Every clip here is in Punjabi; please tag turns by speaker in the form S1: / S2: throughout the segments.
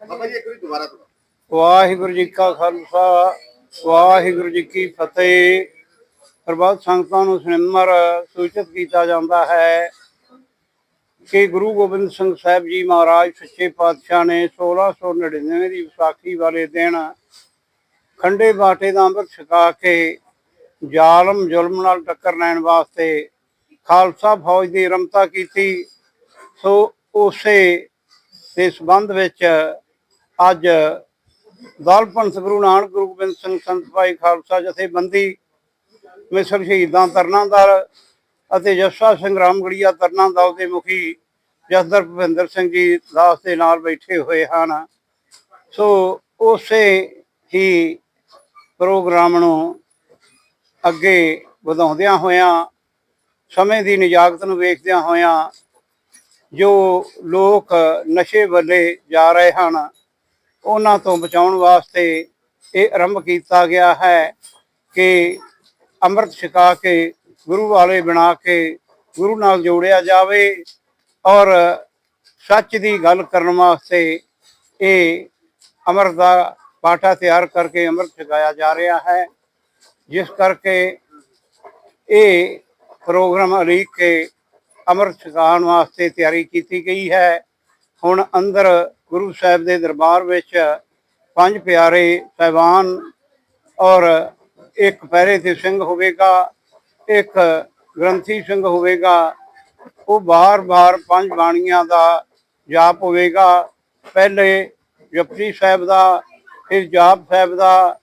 S1: ਬਾਬਾ ਜੀ ਇੱਕ ਵਾਰੀ ਦੁਬਾਰਾ
S2: ਵਾਹਿਗੁਰੂ ਜੀ ਕਾ ਖਾਲਸਾ, ਵਾਹਿਗੁਰੂ ਜੀ ਕੀ ਫਤਿਹ। ਪ੍ਰਭਾਤ ਸੰਗਤਾਂ ਨੂੰ ਸਿਮਰ ਸੂਚਿਤ ਕੀਤਾ ਜਾਂਦਾ ਹੈ ਕਿ ਗੁਰੂ ਗੋਬਿੰਦ ਸਿੰਘ ਸਾਹਿਬ ਜੀ ਮਹਾਰਾਜ ਸੱਚੇ ਪਾਤਸ਼ਾਹ ਨੇ 1699 ਦੀ ਵਿਸਾਖੀ ਵਾਲੇ ਦਿਨ ਖੰਡੇ ਬਾਟੇ ਦਾ ਅੰਮ੍ਰਿਤ ਛਕਾ ਕੇ ਜ਼ਾਲਮ ਜ਼ੁਲਮ ਨਾਲ ਟੱਕਰ ਲੈਣ ਵਾਸਤੇ ਖਾਲਸਾ ਫੌਜ ਦੀ ਰਮਤਾ ਕੀਤੀ। ਸੋ ਉਸੇ ਦੇ ਸੰਬੰਧ ਵਿੱਚ ਅੱਜ ਦਲ ਪੰਥ ਗੁਰੂ ਨਾਨਕ ਗੁਰੂ ਗੋਬਿੰਦ ਸਿੰਘ ਸੰਤ ਭਾਈ ਖਾਲਸਾ ਜਥੇਬੰਦੀ, ਮਿਸਰ ਸ਼ਹੀਦਾਂ ਤਰਨਾ ਦਲ ਅਤੇ ਜੱਸਾ ਸੰਗਰਾਮ ਗੜੀਆ ਤਰਨਾ ਦਲ ਦੇ ਮੁਖੀ ਜਸਦਰ ਭੁਪਿੰਦਰ ਸਿੰਘ ਜੀ ਦਾਸ ਦੇ ਨਾਲ ਬੈਠੇ ਹੋਏ ਹਨ। ਸੋ ਉਸੇ ਹੀ ਪ੍ਰੋਗਰਾਮ ਨੂੰ ਅੱਗੇ ਵਧਾਉਂਦਿਆਂ ਹੋਇਆਂ, ਸਮੇਂ ਦੀ ਨਿਜਾਗਤ ਨੂੰ ਵੇਖਦਿਆਂ ਹੋਇਆਂ ਜੋ ਲੋਕ ਨਸ਼ੇ ਵੱਲੇ ਜਾ ਰਹੇ ਹਨ ਉਹਨਾਂ ਤੋਂ ਬਚਾਉਣ ਵਾਸਤੇ ਇਹ ਆਰੰਭ ਕੀਤਾ ਗਿਆ ਹੈ ਕਿ ਅੰਮ੍ਰਿਤ ਛਕਾ ਕੇ, ਗੁਰੂ ਵਾਲੇ ਬਣਾ ਕੇ, ਗੁਰੂ ਨਾਲ ਜੋੜਿਆ ਜਾਵੇ ਔਰ ਸੱਚ ਦੀ ਗੱਲ ਕਰਨ ਵਾਸਤੇ ਇਹ ਅੰਮ੍ਰਿਤ ਦਾ ਪਾਠਾ ਤਿਆਰ ਕਰਕੇ ਅੰਮ੍ਰਿਤ ਛਕਾਇਆ ਜਾ ਰਿਹਾ ਹੈ, ਜਿਸ ਕਰਕੇ ਇਹ ਪ੍ਰੋਗਰਾਮ ਅਲੀਕ ਕੇ ਅੰਮ੍ਰਿਤ ਛਕਾਉਣ ਵਾਸਤੇ ਤਿਆਰੀ ਕੀਤੀ ਗਈ ਹੈ। ਹੁਣ ਅੰਦਰ ਗੁਰੂ ਸਾਹਿਬ ਦੇ ਦਰਬਾਰ ਵਿੱਚ ਪੰਜ ਪਿਆਰੇ ਸਹਿਬਾਨ ਔਰ ਇੱਕ ਪਹਿਰੇ ਤੇ ਸਿੰਘ ਹੋਵੇਗਾ, ਇੱਕ ਗ੍ਰੰਥੀ ਸਿੰਘ ਹੋਵੇਗਾ, ਉਹ ਬਾਰ-ਬਾਰ ਪੰਜ ਬਾਣੀਆਂ ਦਾ ਜਾਪ ਹੋਵੇਗਾ। ਪਹਿਲੇ ਜਪਜੀ ਸਾਹਿਬ ਦਾ, ਫਿਰ ਜਾਪ ਸਾਹਿਬ ਦਾ,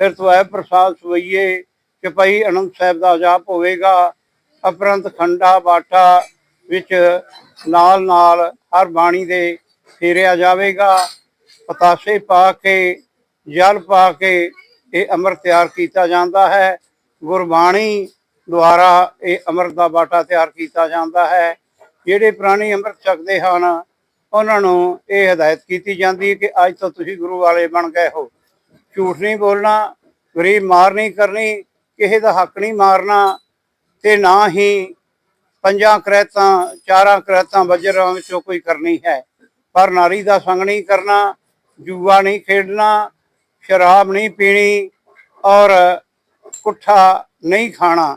S2: ਫਿਰ ਤਵਾਇ ਪ੍ਰਸਾਦ ਸਵਈਏ ਚਪਈ ਅਨੰਦ ਸਾਹਿਬ ਦਾ ਜਾਪ ਹੋਵੇਗਾ। ਅਪਰੰਤ ਖੰਡਾ ਬਾਟਾ ਵਿੱਚ ਨਾਲ ਨਾਲ ਹਰ ਬਾਣੀ ਦੇ ਫੇਰਿਆ ਜਾਵੇਗਾ, ਪਤਾਸੇ ਪਾ ਕੇ, ਜਲ ਪਾ ਕੇ ਇਹ ਅੰਮ੍ਰਿਤ ਤਿਆਰ ਕੀਤਾ ਜਾਂਦਾ ਹੈ। ਗੁਰਬਾਣੀ ਦੁਆਰਾ ਇਹ ਅੰਮ੍ਰਿਤ ਦਾ ਬਾਟਾ ਤਿਆਰ ਕੀਤਾ ਜਾਂਦਾ ਹੈ। ਜਿਹੜੇ ਪ੍ਰਾਣੀ ਅੰਮ੍ਰਿਤ ਛਕਦੇ ਹਨ, ਉਹਨਾਂ ਨੂੰ ਇਹ ਹਦਾਇਤ ਕੀਤੀ ਜਾਂਦੀ ਹੈ ਕਿ ਅੱਜ ਤੋਂ ਤੁਸੀਂ ਗੁਰੂ ਵਾਲੇ ਬਣ ਗਏ ਹੋ। ਝੂਠ ਨਹੀਂ ਬੋਲਣਾ, ਗਰੀਬ ਮਾਰ ਨਹੀਂ ਕਰਨੀ, ਕਿਸੇ ਦਾ ਹੱਕ ਨਹੀਂ ਮਾਰਨਾ ਤੇ ਨਾ ਹੀ ਪੰਜਾਂ ਕਰੈਤਾਂ, ਚਾਰਾਂ ਕਰੈਤਾਂ, ਵਜਰਾਂ ਵਿੱਚੋਂ ਕੋਈ ਕਰਨੀ ਹੈ। ਪਰ ਨਾਰੀ ਦਾ ਸੰਗ ਨਹੀਂ ਕਰਨਾ, ਜੂਆ ਨਹੀਂ ਖੇਡਣਾ, ਸ਼ਰਾਬ ਨਹੀਂ ਪੀਣੀ ਔਰ ਕੁੱਠਾ ਨਹੀਂ ਖਾਣਾ,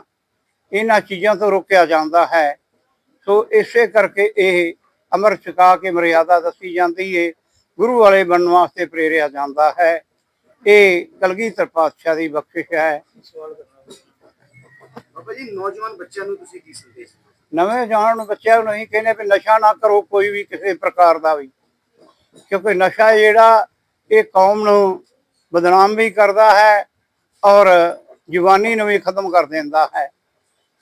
S2: ਇਹਨਾਂ ਚੀਜ਼ਾਂ ਤੋਂ ਰੋਕਿਆ ਜਾਂਦਾ ਹੈ। ਸੋ ਇਸੇ ਕਰਕੇ ਇਹ ਅਮਰ ਛਕਾ ਕੇ ਮਰਿਆਦਾ ਦੱਸੀ ਜਾਂਦੀ ਹੈ ਗੁਰੂ ਵਾਲੇ ਬਣਨ ਵਾਸਤੇ ਪ੍ਰੇਰਿਆ ਜਾਂਦਾ ਹੈ। ਇਹ ਕਲਗੀਧਰ ਪਾਤਸ਼ਾਹ ਦੀ ਬਖਸ਼ਿਸ਼ ਹੈ।
S1: ਬਾਬਾ ਜੀ, ਨੌਜਵਾਨ ਬੱਚਿਆਂ ਨੂੰ ਤੁਸੀਂ ਕੀ ਸੰਦੇਸ਼ ਦਿਓ?
S2: ਨਵੇਂ ਜਾਣ ਬੱਚਿਆਂ ਨੂੰ ਨਹੀਂ ਕਹਿੰਦੇ ਵੀ ਨਸ਼ਾ ਨਾ ਕਰੋ, ਕੋਈ ਵੀ ਕਿਸੇ ਪ੍ਰਕਾਰ ਦਾ ਵੀ। ਕਿਉਂਕਿ ਨਸ਼ਾ ਜਿਹੜਾ, ਇਹ ਕੌਮ ਨੂੰ ਬਦਨਾਮ ਵੀ ਕਰਦਾ ਹੈ ਔਰ ਜਵਾਨੀ ਨੂੰ ਵੀ ਖਤਮ ਕਰ ਦਿੰਦਾ ਹੈ।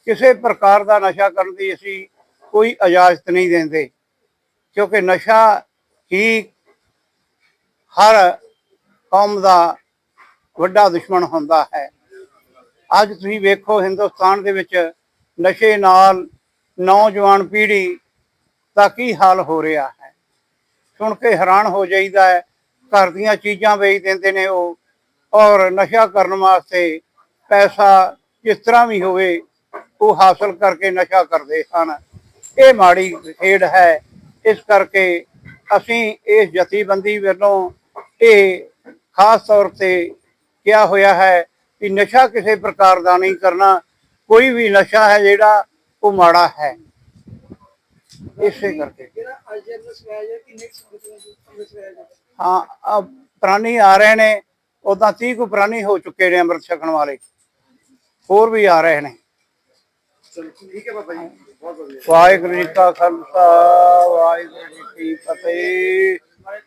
S2: ਕਿਸੇ ਪ੍ਰਕਾਰ ਦਾ ਨਸ਼ਾ ਕਰਨ ਦੀ ਅਸੀਂ ਕੋਈ ਇਜਾਜ਼ਤ ਨਹੀਂ ਦਿੰਦੇ। ਕਿਉਂਕਿ ਨਸ਼ਾ ਹੀ ਹਰ ਕੌਮ ਦਾ ਵੱਡਾ ਦੁਸ਼ਮਣ ਹੁੰਦਾ ਹੈ। ਅੱਜ ਤੁਸੀਂ ਵੇਖੋ, ਹਿੰਦੁਸਤਾਨ ਦੇ ਵਿੱਚ ਨਸ਼ੇ ਨਾਲ ਨੌਜਵਾਨ ਪੀੜ੍ਹੀ ਦਾ ਕੀ ਹਾਲ ਹੋ ਰਿਹਾ ਹੈ? ਸੁਣ ਕੇ ਹੈਰਾਨ ਹੋ ਜਾਈਦਾ ਹੈ, ਘਰ ਦੀਆਂ ਚੀਜ਼ਾਂ ਵੇਚ ਦਿੰਦੇ ਨੇ ਉਹ ਔਰ ਨਸ਼ਾ ਕਰਨ ਵਾਸਤੇ ਪੈਸਾ ਜਿਸ ਤਰ੍ਹਾਂ ਵੀ ਹੋਵੇ, ਉਹ ਹਾਸਲ ਕਰਕੇ ਨਸ਼ਾ ਕਰਦੇ ਹਨ। ਇਹ ਮਾੜੀ ਖੇਡ ਹੈ। ਇਸ ਕਰਕੇ ਅਸੀਂ ਇਸ ਜਥੇਬੰਦੀ ਵੱਲੋਂ ਇਹ ਖਾਸ ਤੌਰ ਤੇ ਕਿਹਾ ਹੋਇਆ ਹੈ ਕਿ ਨਸ਼ਾ ਕਿਸੇ ਪ੍ਰਕਾਰ ਦਾ ਨਹੀਂ ਕਰਨਾ। ਕੋਈ ਵੀ ਨਸ਼ਾ ਹੈ ਜਿਹੜਾ ਉਹ ਮਾੜਾ ਹੈ। ਇਸੇ ਕਰਕੇ। ਹਾਂ ਅਹ ਪ੍ਰਾਣੀ ਆ ਰਹੇ ਨੇ। ਉਦਾਂ 30 ਕੁ ਪ੍ਰਾਣੀ ਹੋ ਚੁੱਕੇ ਨੇ ਅੰਮ੍ਰਿਤ ਛਕਣ ਵਾਲੇ। ਹੋਰ ਵੀ ਆ ਰਹੇ ਨੇ।
S1: ਚਲੋ ਠੀਕ ਹੈ ਬਾਬਾ ਜੀ।
S2: ਵਾਹਿਗੁਰੂ ਜੀ ਕਾ ਖਾਲਸਾ ਵਾਹਿਗੁਰੂ ਜੀ ਕੀ ਫਤਿਹ।